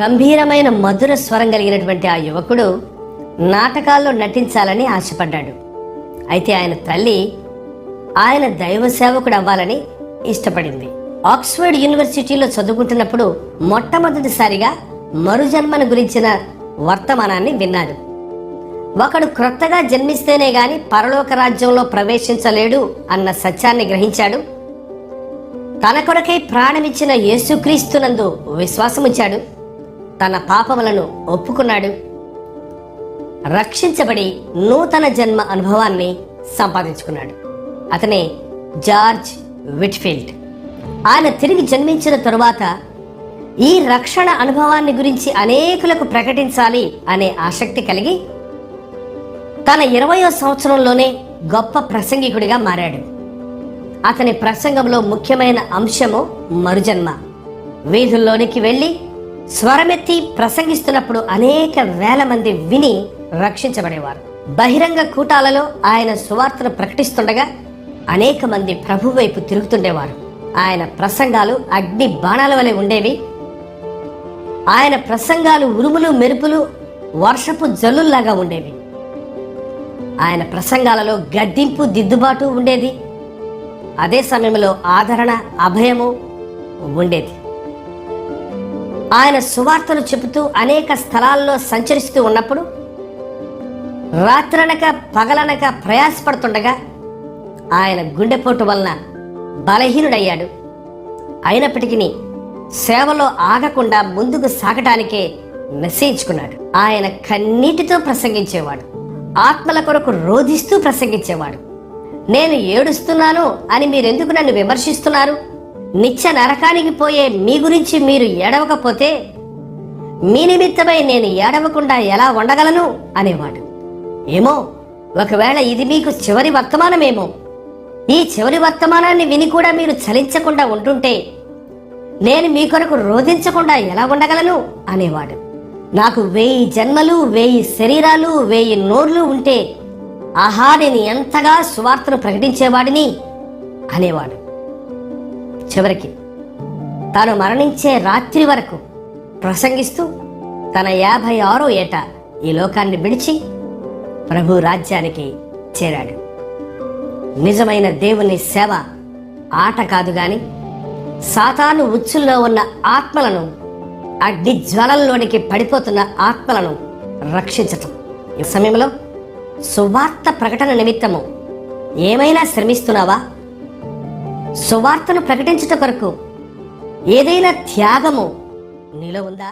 గంభీరమైన మధుర స్వరం కలిగినటువంటి ఆ యువకుడు నాటకాల్లో నటించాలని ఆశపడ్డాడు. అయితే ఆయన తల్లి ఆయన దైవ సేవకుడు అవ్వాలని ఇష్టపడింది. ఆక్స్ఫర్డ్ యూనివర్సిటీలో చదువుకుంటున్నప్పుడు మొట్టమొదటిసారిగా మరుజన్మను గురించిన వర్తమానాన్ని విన్నారు ఒకడు క్రొత్తగా జన్మిస్తేనే గాని పరలోక రాజ్యంలో ప్రవేశించలేడు అన్న సత్యాన్ని గ్రహించాడు. తన కొరకై ప్రాణమిచ్చిన యేసుక్రీస్తునందు విశ్వాసముంచాడు. తన పాపములను ఒప్పుకున్నాడు. రక్షించబడి నూతన జన్మ అనుభవాన్ని సంపాదించుకున్నాడు. అతనే జార్జ్ విట్ఫీల్డ్. ఆయన తిరిగి జన్మించిన తరువాత ఈ రక్షణ అనుభవాన్ని గురించి అనేకులకు ప్రకటించాలి అనే ఆసక్తి కలిగి తన ఇరవయో సంవత్సరంలోనే గొప్ప ప్రసంగికుడిగా మారాడు. అతని ప్రసంగంలో ముఖ్యమైన అంశము మరుజన్మ. వీధుల్లోనికి వెళ్ళి స్వరమెత్తి ప్రసంగిస్తున్నప్పుడు అనేక వేల మంది విని రక్షించబడేవారు. బహిరంగ కూటాలలో ఆయన సువార్తను ప్రకటిస్తుండగా అనేక మంది ప్రభు వైపు తిరుగుతుండేవారు. ఆయన ప్రసంగాలు అగ్ని బాణాల వలె ఉండేవి. ఆయన ప్రసంగాలు ఉరుములు మెరుపులు వర్షపు జల్లుల్లాగా ఉండేవి. ఆయన ప్రసంగాలలో గద్దింపు దిద్దుబాటు ఉండేది. అదే సమయంలో ఆదరణ అభయము ఉండేది. ఆయన సువార్తను చెబుతూ అనేక స్థలాల్లో సంచరిస్తూ ఉన్నప్పుడు రాత్రనక పగలనక ప్రయాసపడుతుండగా ఆయన గుండెపోటు వలన బలహీనుడయ్యాడు. అయినప్పటికీ సేవలో ఆగకుండా ముందుకు సాగటానికే నిశ్చయించుకున్నాడు. ఆయన కన్నీటితో ప్రసంగించేవాడు. ఆత్మల కొరకు రోధిస్తూ ప్రసంగించేవాడు. నేను ఏడుస్తున్నాను అని మీరెందుకు నన్ను విమర్శిస్తున్నారు? నిత్య నరకానికి పోయే మీ గురించి మీరు ఏడవకపోతే మీ నిమిత్తమై నేను ఏడవకుండా ఎలా ఉండగలను అనేవాడు. ఏమో ఒకవేళ ఇది మీకు చివరి వర్తమానమేమో. ఈ చివరి వర్తమానాన్ని విని కూడా మీరు చలించకుండా ఉంటుంటే నేను మీ కొరకు రోధించకుండా ఎలా ఉండగలను అనేవాడు. నాకు వెయ్యి జన్మలు వెయ్యి శరీరాలు వెయ్యి నోర్లు ఉంటే ఆహా నేను ఎంతగా సువార్తను ప్రకటించేవాడిని అనేవాడు. చివరికి తాను మరణించే రాత్రి వరకు ప్రసంగిస్తూ తన యాభై ఆరో ఏట ఈ లోకాన్ని విడిచి ప్రభు రాజ్యానికి చేరాడు. నిజమైన దేవుని సేవ ఆట కాదు గాని సాతాను ఉచ్చుల్లో ఉన్న ఆత్మలను అగ్ని జ్వలంలోనికి పడిపోతున్న ఆత్మలను రక్షించటం. ఈ సమయంలో సువార్త ప్రకటన నిమిత్తము ఏమైనా శ్రమిస్తున్నావా? సువార్తను ప్రకటించుట కొరకు ఏదైనా త్యాగము నీలో ఉందా?